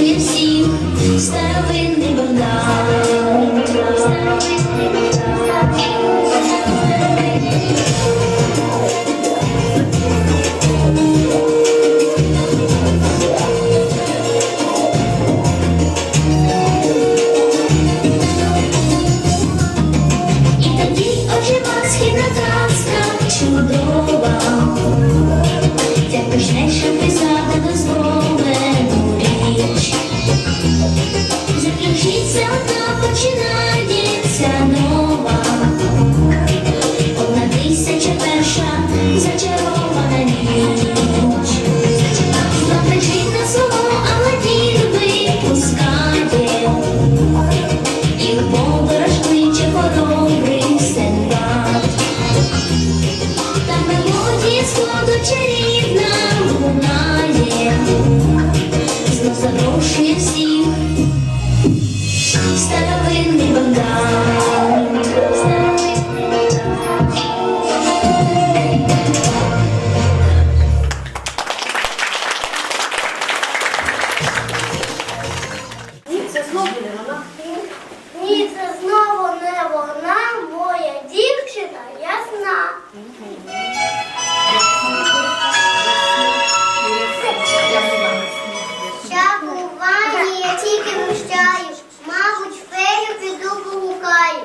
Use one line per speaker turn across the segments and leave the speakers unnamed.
with you. Stay. Such a
Ні, це знову не вона,
моя дівчина ясна. Чакування я тільки вищаю, мабуть, фею піду погукаю.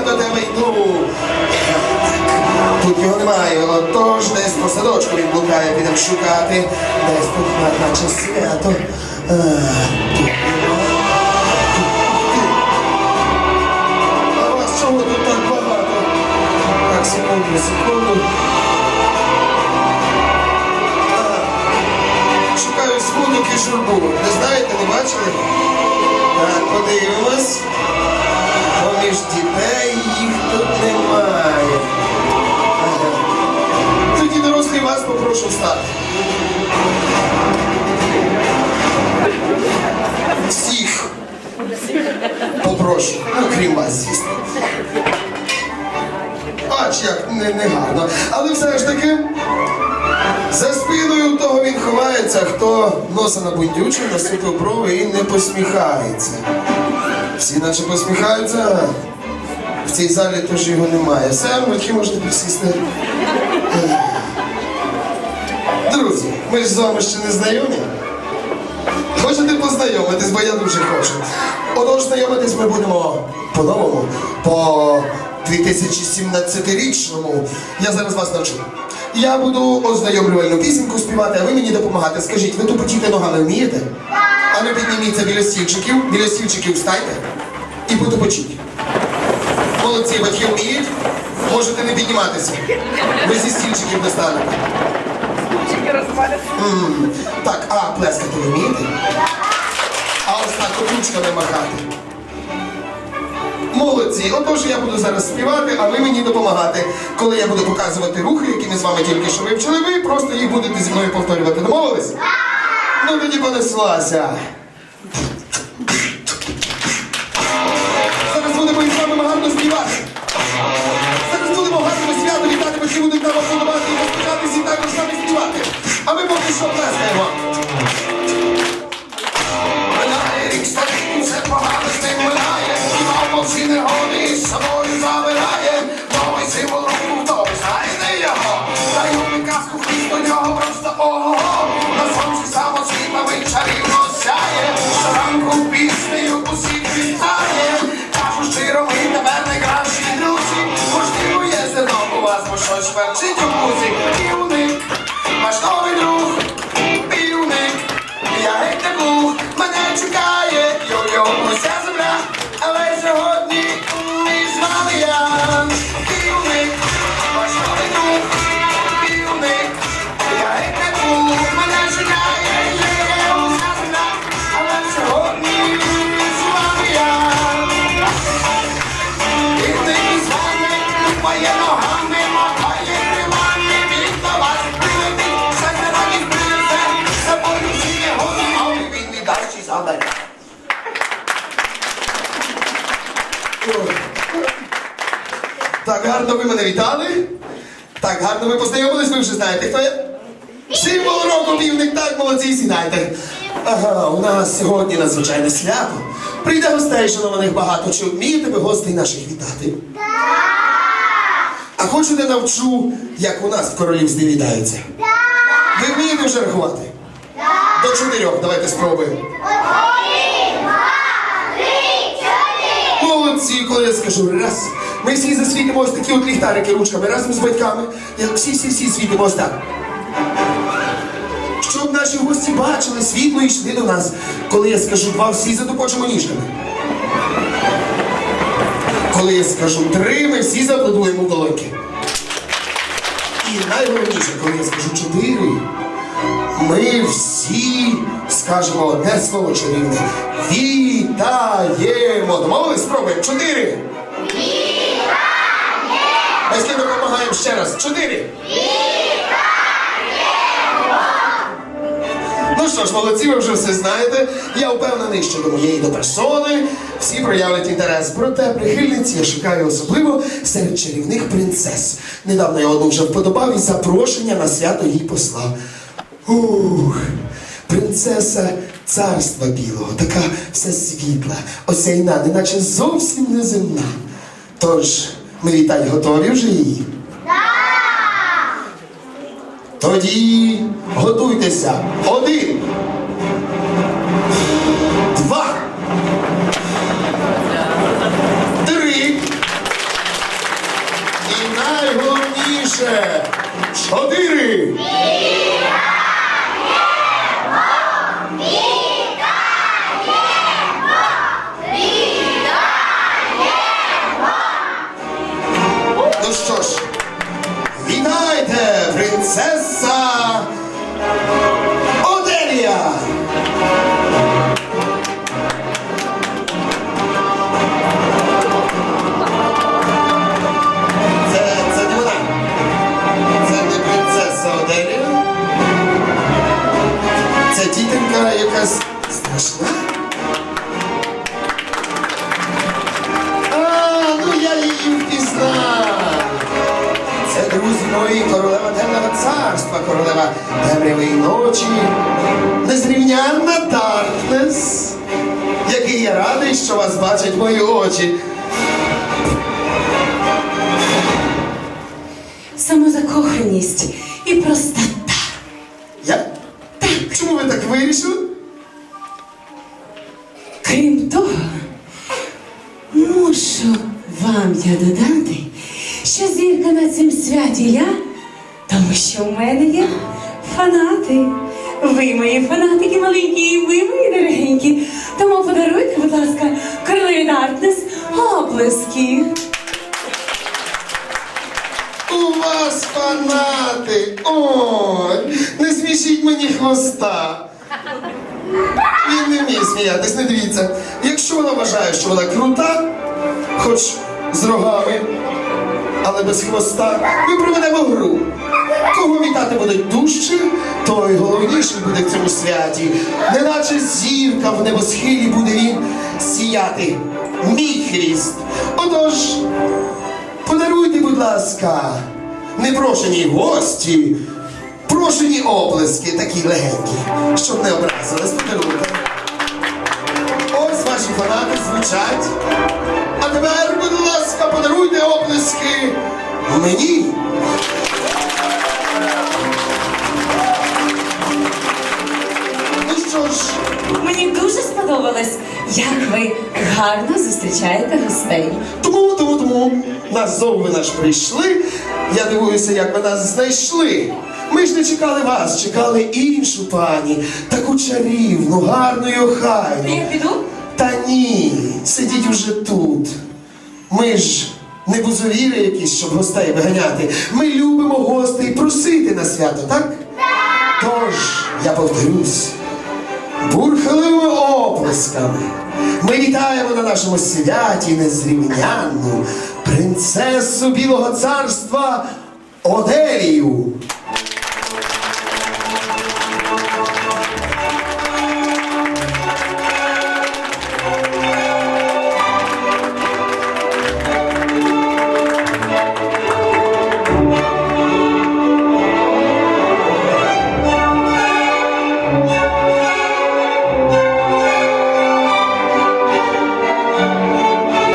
до тебе йду. Тут його немає, отож десь по садочку він блукає,
підемо шукати. Десь тут наче свято. Так секунду, секунду. Шукаю смуток і. Не знаєте, не бачили? Так, подивимось. Поміж дітей їх тут немає. Тоді дорослі вас попрошу встати. Всіх попрошу, ну крім вас, звісно. Ач як не, не гарно. Але все ж таки, за спиною того він ховається, хто носа набундючив, насипив брови і не посміхається. Всі наче посміхаються, в цій залі теж його немає. Все, батьки можете присісти. Друзі, ми ж з вами ще не знайомі. Хочете познайомитись, бо я дуже хочу. Отож, знайомитись ми будемо по-новому, по 2017-річному. Я зараз вас навчу. Я буду ознайомлювальну пісеньку співати, а ви мені допомагати. Скажіть, ви тупотіти ногами вмієте? А ну підніміться біля стільчиків, біля стільчиків встаньте і потупочіть. Молодці, батьки вміють? Можете не підніматися. Ви зі стільчиків достанете. М, Так, а плескати вмієте? А ось так ручками махати. Молодці, отож я буду зараз співати, а ви мені допомагати. Коли я буду показувати рухи, які ми з вами тільки що вивчили, ви просто їх будете зі мною повторювати. Домовились? Ну тоді понеслася. Зараз будемо із вами гарно співати. Зараз будемо гарно свято вітати, батьки будуть нам аплодувати і розпочатися і також самі співати. А ми поки що плескаємо. Так гарно ви мене вітали. Так гарно ви познайомились, ви вже знаєте, хто я? Символ року півник, так, молодці, сідайте. Ага, у нас сьогодні надзвичайне свято. Прийде гостей, шанованих багато. Чи вмієте ви гостей наших вітати? А хочете навчу, як у нас в королівстві вітаються? Ви вмієте вже рахувати? До чотирьох, давайте спробуємо. Молодці, коли я скажу раз. Ми всі засвітимо ось такі от ліхтарики ручками разом з батьками. Всі-всі-всі світимо ось так. Щоб наші гості бачили світло йшли до нас. Коли я скажу два, всі затопочемо ніжками. Коли я скажу три, ми всі зааплодуємо в долоньки. І найголовніше, коли я скажу чотири, ми всі скажемо одне слово чарівне. Вітаємо! Домовились? Спробуємо. Чотири. Батьки допомагаємо ще раз. Чотири. Ну що ж, молодці, ви вже все знаєте. Я впевнений, що до моєї до персони всі проявлять інтерес. Проте прихильниць я шукаю особливо серед чарівних принцес. Недавно я одну вже вподобав і запрошення на свято їй послав. Ух, принцеса царства білого, така вся світла, осяйна, неначе зовсім неземна. Тож, ми вітать готові вже її? Тоді готуйтеся. Один. Два. Три. І найголовніше. Чотири. Віра! Ночі, незрівнянна Даркнес, який я радий, що вас бачать мої очі.
Самозакоханість і простота.
Я? Чому ви так вирішили?
Крім того, мушу вам я додати, що зірка на цім святі я, тому що в мене є фанати. Ви мої фанатики маленькі, і ви мої дорогенькі. Тому подаруйте, будь ласка, королеві Даркнес оплески.
У вас фанати! Ой, не смішіть мені хвоста. Він не вміє сміятись, не дивіться. Якщо вона вважає, що вона крута, хоч з рогами, але без хвоста, ми проведемо гру. Кого вітати будуть дужче, той головніший буде в цьому святі. Неначе зірка в небосхилі буде він сіяти. Мій хвіст. Отож, Подаруйте, будь ласка, непрошені гості, прошені оплески, такі легенькі, щоб не образились, подаруйте. Ось ваші фанати звучать. А тепер, будь ласка, подаруйте оплески мені.
Мені дуже сподобалось, як ви гарно зустрічаєте гостей.
Тому, тому, тому нас знову ви наш прийшли. Я дивуюся, як ви нас знайшли. Ми ж не чекали вас, чекали іншу пані, таку чарівну, гарну і охайну.
Я піду?
Та ні, сидіть уже тут. Ми ж не бузовіри якісь, щоб гостей виганяти. Ми любимо гостей просити на свято, так? Тож, я повторюсь, бурхливими оплесками. Ми вітаємо на нашому святі незрівнянну принцесу Білого царства Оделію.